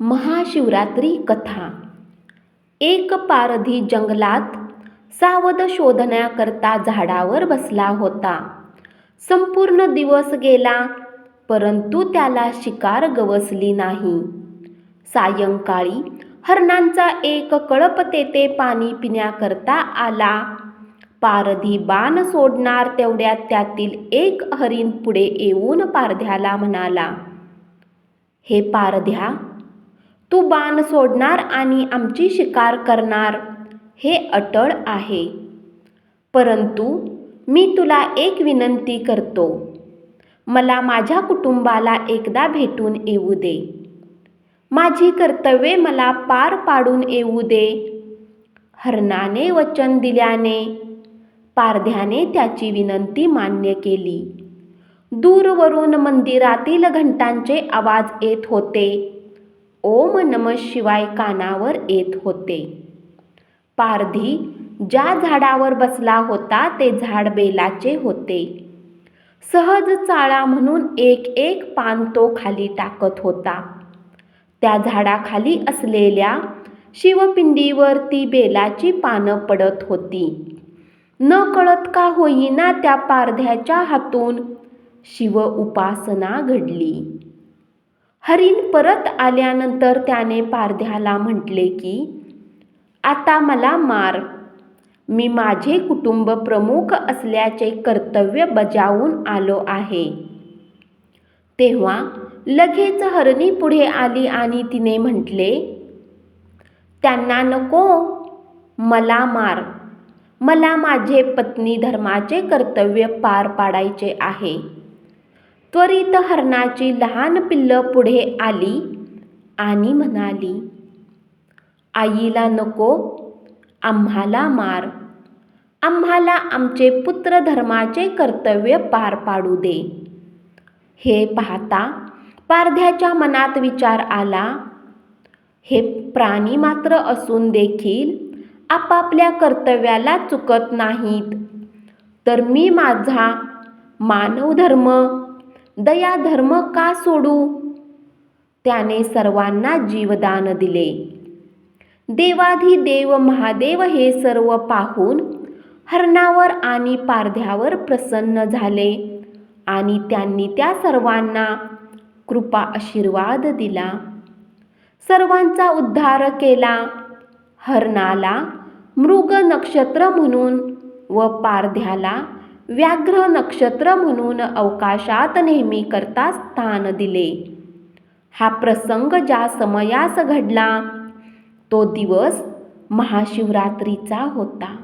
महाशिवरात्री कथा. एक पारधी जंगलात सावध शोधण्याकरता झाडावर बसला होता. संपूर्ण दिवस गेला परंतु त्याला शिकार गवसली नाही. सायंकाळी हरणांचा एक कळप तेथे पाणी पिण्याकरता आला. पारधी बाण सोडणार तेवढ्यात त्यातील एक हरिण पुढे येऊन पारध्याला म्हणाला हे पारध्या तू बाण सोडणार आणि आमची शिकार करणार. हे अटळ आहे. परंतु मी तुला एक विनंती करतो. मला माझ्या कुटुंबाला एकदा भेटून येऊ दे. माझी कर्तव्ये मला पार पाडून येऊ दे. हरणाने वचन दिल्याने पारध्याने त्याची विनंती मान्य केली. दूरवरून मंदिरातील घंटांचे आवाज येत होते. ओम नम शिवाय कानावर येत होते. पारधी ज्या झाडावर बसला होता ते झाड बेलाचे होते. सहज चाळा म्हणून एक एक पान तो खाली टाकत होता. त्या झाडाखाली असलेल्या शिवपिंडीवर ती बेलाची पानं पडत होती. न कळत का होईना त्या पारध्याच्या हातून शिव उपासना घडली. हरिण परत आल्यानंतर त्याने पारध्याला म्हटले की आता मला मार. मी माझे कुटुंब प्रमुख असल्याचे कर्तव्य बजावून आलो आहे. तेव्हा लगेच हरणी पुढे आली आणि तिने म्हटले त्यांना नको. मला मार. मला माझे पत्नी धर्माचे कर्तव्य पार पाडायचे आहे. त्वरित हरणाची लहान पिल्लं पुढे आली आणि म्हणाली आईला नको आम्हाला मार. आम्हाला आमचे पुत्र धर्माचे कर्तव्य पार पाडू दे. हे पाहता पारध्याच्या मनात विचार आला हे प्राणी मात्र असून देखील आपापल्या कर्तव्याला चुकत नाहीत. तर मी माझा मानवधर्म दया धर्म का सोडू? त्याने सर्वांना जीवदान दिले. देवाधिदेव महादेव हे सर्व पाहून हरणावर आणि पारध्यावर प्रसन्न झाले आणि त्यांनी त्या सर्वांना कृपा आशीर्वाद दिला. सर्वांचा उद्धार केला. हरणाला मृग नक्षत्र म्हणून व पारध्याला व्याघ्र नक्षत्र म्हणून अवकाशात नेहमी करता स्थान दिले. हा प्रसंग ज्या समयास घडला तो दिवस महाशिवरात्रीचा होता.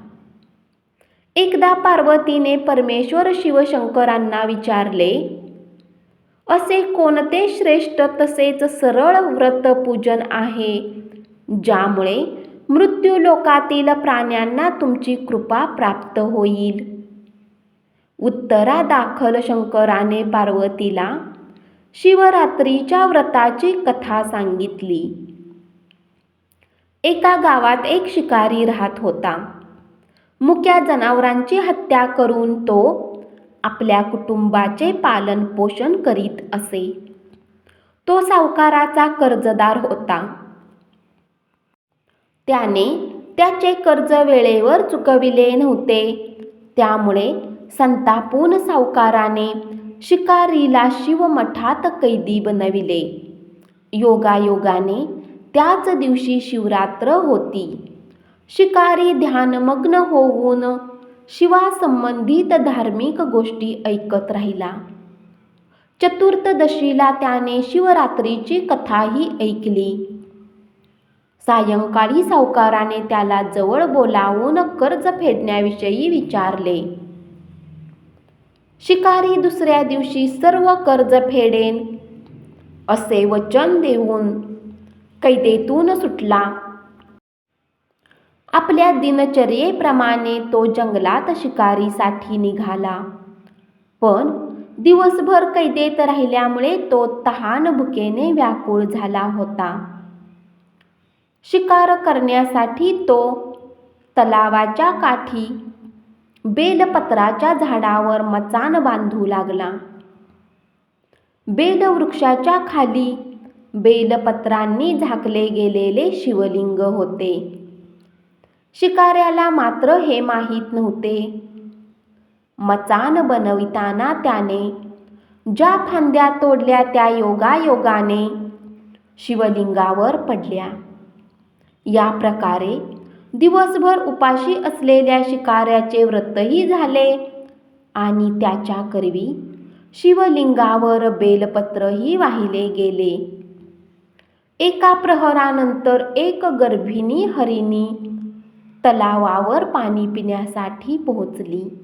एकदा पार्वतीने परमेश्वर शिवशंकरांना विचारले असे कोणते श्रेष्ठ तसेच सरळ व्रत पूजन आहे ज्यामुळे मृत्यू लोकातील प्राण्यांना तुमची कृपा प्राप्त होईल? उत्तरादाखल शंकराने पार्वतीला शिवरात्रीच्या व्रताची कथा सांगितली. एका गावात एक शिकारी राहत होता. मुक्या जनावरांची हत्या करून तो आपल्या कुटुंबाचे पालन पोषण करीत असे. तो सावकाराचा कर्जदार होता. त्याने त्याचे कर्ज वेळेवर चुकविले नव्हते. त्यामुळे संतापून सावकाराने शिकारीला शिवमठात कैदी बनविले. योगायोगाने त्याच दिवशी शिवरात्र होती. शिकारी ध्यानमग्न होऊन शिवासंबंधित धार्मिक गोष्टी ऐकत राहिला. चतुर्थदशीला त्याने शिवरात्रीची कथाही ऐकली. सायंकाळी सावकाराने त्याला जवळ बोलावून कर्ज फेडण्याविषयी विचारले. शिकारी दुसऱ्या दिवशी सर्व कर्ज फेडेन असे वचन देऊन कैदेतून सुटला. आपल्या दिनचर्येप्रमाणे तो जंगलात शिकारीसाठी निघाला. पण दिवसभर कैदेत राहिल्यामुळे तो तहान भुकेने व्याकुळ झाला होता. शिकार करण्यासाठी तो तलावाच्या काठी बेलपत्राच्या झाडावर मचान बांधू लागला. बेलवृक्षाच्या खाली बेलपत्रांनी झाकले गेलेले शिवलिंग होते. शिकाऱ्याला मात्र हे माहीत नव्हते. मचान बनविताना त्याने ज्या फांद्या तोडल्या त्या योगायोगाने शिवलिंगावर पडल्या. या प्रकारे दिवसभर उपाशी असलेल्या शिकाऱ्याचे व्रतही झाले. आणि त्याच्या करवी शिवलिंगावर बेलपत्रही वाहिले गेले. एका प्रहरानंतर एक गर्भिणी हरिणी तलावावर पाणी पिण्यासाठी पोहोचली.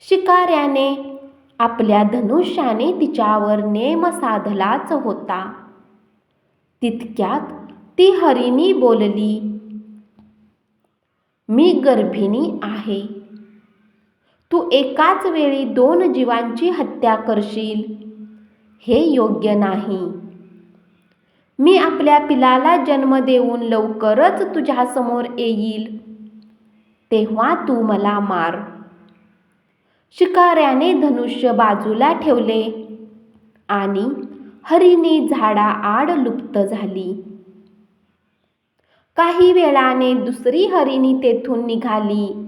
शिकाऱ्याने आपल्या धनुष्याने तिच्यावर नेम साधलाच होता. तितक्यात ती हरिणी बोलली मी गर्भिणी आहे. तू एकाच वेळी दोन जीवांची हत्या करशील. हे योग्य नाही. मी आपल्या पिलाला जन्म देऊन लवकरच तुझ्यासमोर येईल. तेव्हा तू मला मार. शिकाऱ्याने धनुष्य बाजूला ठेवले आणि हरिणी झाडाआड लुप्त झाली. काही वेळाने दुसरी हरिणी तेथून निघाली.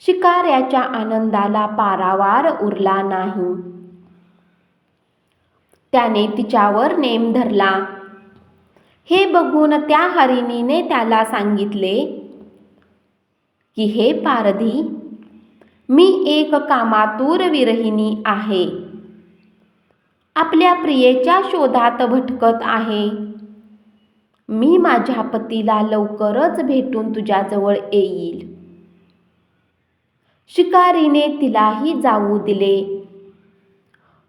शिकाऱ्याच्या आनंदाला पारावार उरला नाही. त्याने तिच्यावर नेम धरला. हे बघून त्या हरिणीने त्याला सांगितले की हे पारधी मी एक कामातूर विरहिणी आहे. आपल्या प्रियेच्या शोधात भटकत आहे. मी माझ्या पतीला लवकरच भेटून तुझ्याजवळ येईल. शिकारीने तिलाही जाऊ दिले.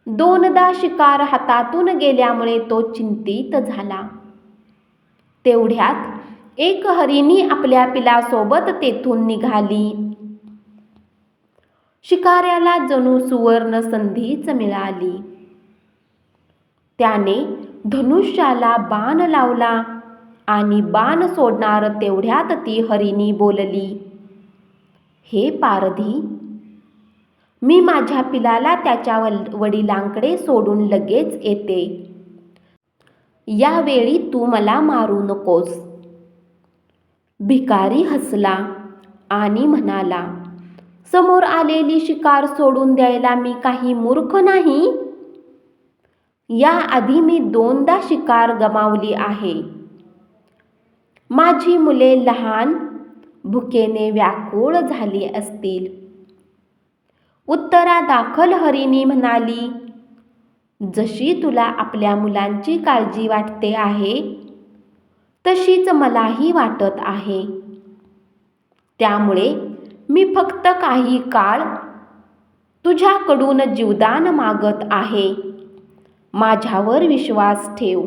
दोनदा शिकार हातातून गेल्यामुळे तो चिंतित झाला. तेवढ्यात एक हरिणी आपल्या पिलासोबत तेथून निघाली. शिकाऱ्याला जणू सुवर्ण संधीच मिळाली. त्याने धनुष्याला बाण लावला. आणि बाण सोडणार तेवढ्यात ती हरिणी बोलली हे पारधी मी माझ्या पिलाला त्याच्या वडिलांकडे सोडून लगेच येते. यावेळी तू मला मारू नकोस. भिकारी हसला आणि म्हणाला समोर आलेली शिकार सोडून द्यायला मी काही मूर्ख नाही? याआधी मी दोनदा शिकार गमावली आहे. माझी मुले लहान भुकेने व्याकुळ झाली असतील. उत्तरादाखल हरिणी म्हणाली जशी तुला आपल्या मुलांची काळजी वाटते आहे तशीच मलाही वाटत आहे. त्यामुळे मी फक्त काही काळ तुझ्याकडून जीवदान मागत आहे. माझ्यावर विश्वास ठेव.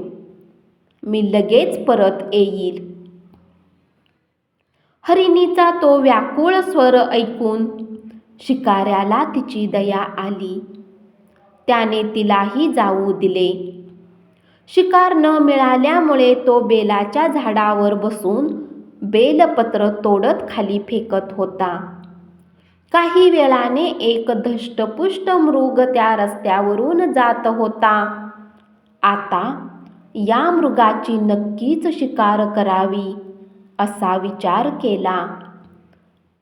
मी लगेच परत येईल. हरिणीचा तो व्याकुळ स्वर ऐकून शिकाऱ्याला तिची दया आली. त्याने तिलाही जाऊ दिले. शिकार न मिळाल्यामुळे तो बेलाच्या झाडावर बसून बेलपत्र तोडत खाली फेकत होता. काही वेळाने एक धष्टपुष्ट मृग त्या रस्त्यावरून जात होता. आता या मृगाची नक्कीच शिकार करावी. असा विचार केला.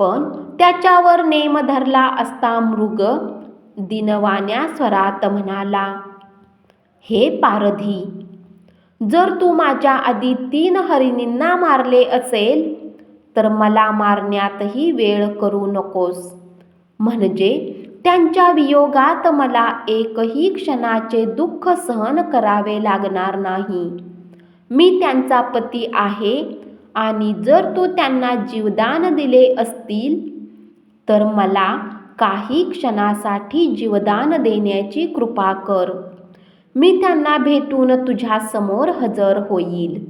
पण त्याच्यावर नेम धरला असता मृग दिनवाण्या स्वरात म्हणाला हे पारधी जर तू माझ्या आधी तीन हरिणींना मारले असेल तर मला मारण्यातही वेळ करू नकोस. म्हणजे त्यांच्या वियोगात मला एकही क्षणाचे दुःख सहन करावे लागणार नाही. मी त्यांचा पती आहे आणि जर तू त्यांना जीवदान दिले असतील तर मला काही क्षणासाठी जीवदान देण्याची कृपा कर. मी त्यांना भेटून तुझ्यासमोर हजर होईल.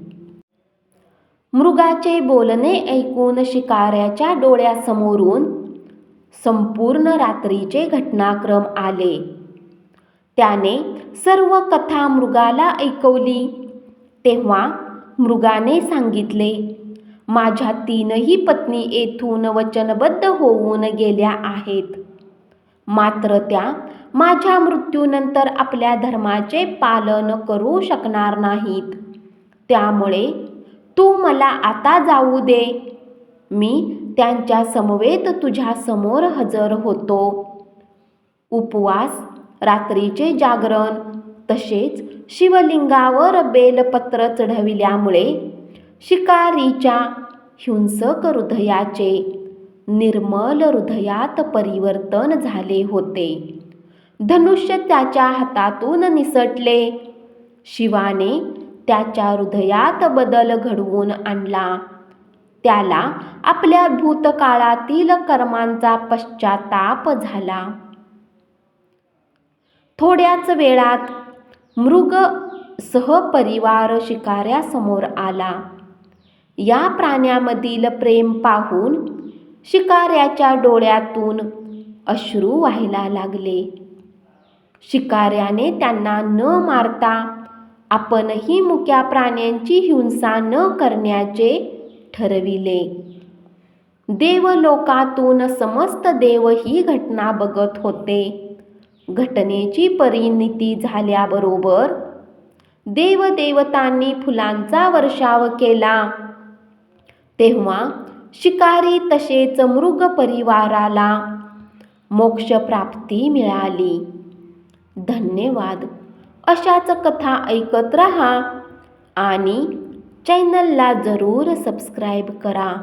मृगाचे बोलणे ऐकून शिकाऱ्याच्या डोळ्यासमोरून संपूर्ण रात्रीचे घटनाक्रम आले. त्याने सर्व कथा मृगाला ऐकवली. तेव्हा मृगाने सांगितले माझ्या तीनही पत्नी येथून वचनबद्ध होऊन गेल्या आहेत. मात्र त्या माझ्या मृत्यूनंतर आपल्या धर्माचे पालन करू शकणार नाहीत. त्यामुळे तू मला आता जाऊ दे. मी त्यांच्या समवेत तुझ्या समोर हजर होतो. उपवास रात्रीचे जागरण तसेच शिवलिंगावर बेलपत्र चढविल्यामुळे शिकारीच्या हिंसक हृदयाचे निर्मल हृदयात परिवर्तन झाले होते. धनुष्य त्याच्या हातातून निसटले. शिवाने त्याच्या हृदयात बदल घडवून आणला. त्याला आपल्या भूतकाळातील कर्मांचा पश्चाताप झाला. थोड्याच वेळात मृग सहपरिवार शिकाऱ्यासमोर आला. या प्राण्यामधील प्रेम पाहून शिकाऱ्याच्या डोळ्यातून अश्रू व्हायला लागले. शिकाऱ्याने त्यांना न मारता आपणही मुक्या प्राण्यांची हिंसा न करण्याचे ठरविले. देवलोकातून समस्त देव ही घटना बघत होते. घटनेची परिणिती झाल्याबरोबर देवदेवतांनी फुलांचा वर्षाव केला. तेव्हा शिकारी तसेच मृग परिवाराला मोक्षप्राप्ती मिळाली. धन्यवाद. अशाच कथा ऐकत रहा आणि चॅनलला जरूर सबस्क्राईब करा.